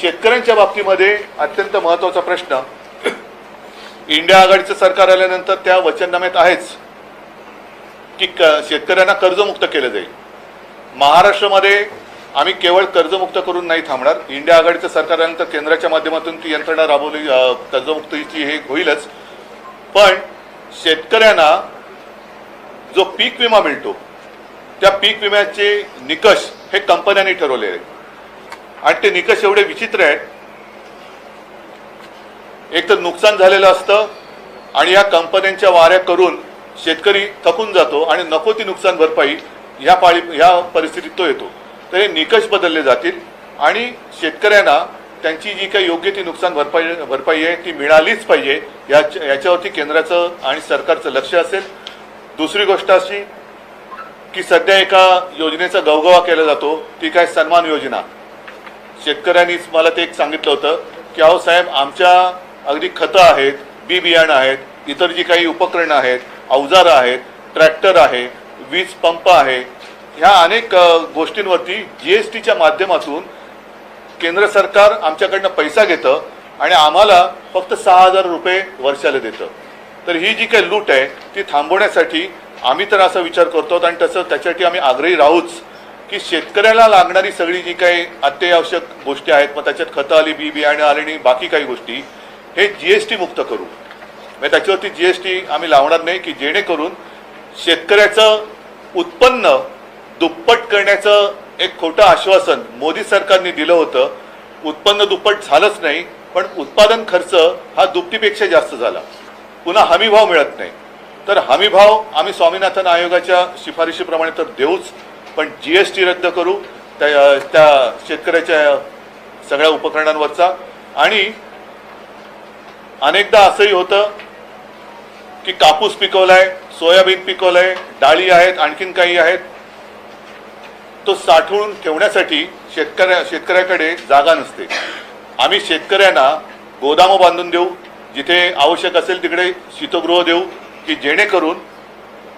शेतकऱ्यांच्या बाबतीमध्ये अत्यंत महत्त्वाचा प्रश्न. इंडिया आघाडीचं सरकार आल्यानंतर त्या वचननाम्यात आहेच की क शेतकऱ्यांना कर्जमुक्त केलं जाईल. महाराष्ट्रामध्ये आम्ही केवळ कर्जमुक्त करून नाही थांबणार. इंडिया आघाडीचं सरकार आल्यानंतर केंद्राच्या माध्यमातून ती यंत्रणा राबवली कर्जमुक्तीची हे होईलच. पण शेतकऱ्यांना जो पीक विमा मिळतो त्या पीक विम्याचे निकष हे कंपन्यांनी ठरवले आहेत. आणि ते निकष एवढे विचित्र आहेत. एक तर नुकसान झालेलं असतं आणि या कंपन्यांच्या वाऱ्या करून शेतकरी थकून जातो आणि नको ती नुकसान भरपाई ह्या पाळी ह्या परिस्थितीत तो येतो. तर हे निकष बदलले जातील आणि शेतकऱ्यांना त्यांची जी काही योग्य ती नुकसान भरपाई भरपाई आहे ती मिळालीच पाहिजे. या याच्यावरती केंद्राचं आणि सरकारचं लक्ष असेल. दुसरी गोष्ट अशी की सध्या एका योजनेचा गवगवा केला जातो. ती काय सन्मान योजना. शेतकऱ्यांनीच मला ते एक सांगितलं होतं की अहो साहेब आमच्या अगदी खतं आहेत बी बियाणं आहेत इतर जी काही उपकरणं आहेत अवजारं आहेत ट्रॅक्टर आहे वीज पंप आहे ह्या अनेक गोष्टींवरती जी एस टीच्या माध्यमातून केंद्र सरकार आमच्याकडनं पैसा घेतं आणि आम्हाला फक्त सहा हजार रुपये वर्षाला देतं. तर ही जी काही लूट आहे ती थांबवण्यासाठी आम्ही तर असा विचार करतो आणि तसं त्याच्यासाठी आम्ही आग्रही राहूच. की शेतकऱ्याला लागणारी सगळी जी काही अत्यावश्यक गोष्टी आहेत मग त्याच्यात खतं आली बी बियाणं आले आणि बाकी काही गोष्टी हे जी एस टी मुक्त करू म्हणजे त्याच्यावरती जी एस टी आम्ही लावणार नाही की जेणेकरून शेतकऱ्याचं उत्पन्न दुप्पट करण्याचं एक खोटं आश्वासन मोदी सरकारने दिलं होतं. उत्पन्न दुप्पट झालंच नाही पण उत्पादन खर्च हा दुपटीपेक्षा जास्त झाला. पुन्हा हमीभाव मिळत नाही. तर हमीभाव आम्ही स्वामीनाथन आयोगाच्या शिफारशीप्रमाणे तर देऊच पण जी एस टी रद्द करू त्या त्या शेतकऱ्याच्या सगळ्या उपकरणांवरचा. आणि अनेकदा असंही होतं की कापूस पिकवलाय सोयाबीन पिकवलंय डाळी आहेत आणखीन काही आहेत. तो साठवून ठेवण्यासाठी शेतकऱ्या शेतकऱ्याकडे जागा नसते. आम्ही शेतकऱ्यांना गोदामं बांधून देऊ जिथे आवश्यक असेल तिकडे शीतगृह देऊ की जेणेकरून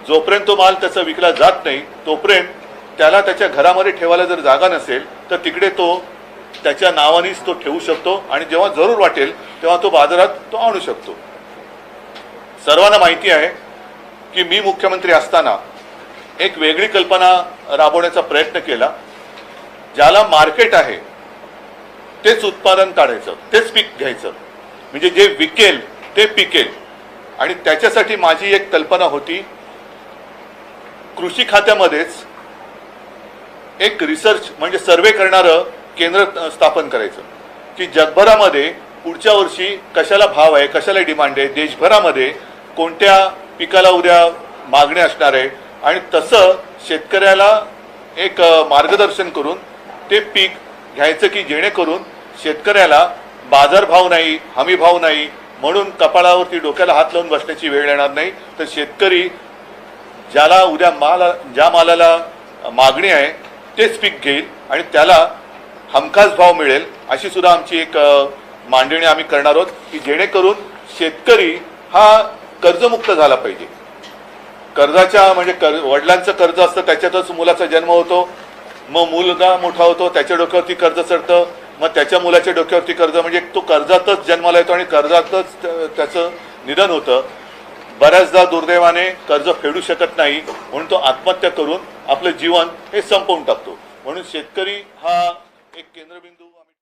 जोपर्यंत तो माल त्याचा विकला जात नाही तोपर्यंत त्याला त्याच्या घरामध्ये ठेवायला जर जागा नसेल तर तिकडे तो त्याच्या नावानेच तो ठेवू शकतो आणि जेव्हा जरूर वाटेल तेव्हा तो बाजारात तो आणू शकतो. सर्वांना माहिती आहे की मी मुख्यमंत्री असताना एक वेगळी कल्पना राबवण्याचा प्रयत्न केला ज्याला मार्केट आहे तेच उत्पादन काढायचं तेच पीक घ्यायचं. म्हणजे जे विकेल ते पिकेल. आणि त्याच्यासाठी माझी एक कल्पना होती कृषी खात्यामध्येच एक रिसर्च म्हणजे सर्वे करणारं केंद्र स्थापन करायचं. की जगभरामध्ये पुढच्या वर्षी कशाला भाव आहे कशाला डिमांड आहे देशभरामध्ये कोणत्या पिकाला उद्या मागणी असणार आहे आणि तसं शेतकऱ्याला एक मार्गदर्शन करून ते पीक घ्यायचं की जेणेकरून शेतकऱ्याला बाजारभाव नाही हमीभाव नाही म्हणून कपाळावरती डोक्याला हात लावून बसण्याची वेळ येणार नाही. तर शेतकरी ज्याला उद्या माल ज्या मालाला मागणी आहे तेच पीक घेईल आणि त्याला हमखास भाव मिळेल अशी सुद्धा आमची एक मांडणी आम्ही करणार आहोत की जेणेकरून शेतकरी हा कर्जमुक्त झाला पाहिजे. कर्जाच्या म्हणजे कर वडिलांचं कर्ज असतं त्याच्यातच मुलाचा जन्म होतो. मग मुलगा मोठा होतो त्याच्या डोक्यावरती कर्ज चढतं. मग त्याच्या मुलाच्या डोक्यावरती कर्ज म्हणजे तो कर्जातच जन्माला येतो आणि कर्जातच त्याचं निधन होतं. बऱ्याचदा दुर्दैवाने कर्ज फेडू शकत नाही म्हणून तो आत्महत्या करून आपलं जीवन हे संपवून टाकतो. म्हणून शेतकरी हा एक केंद्रबिंदू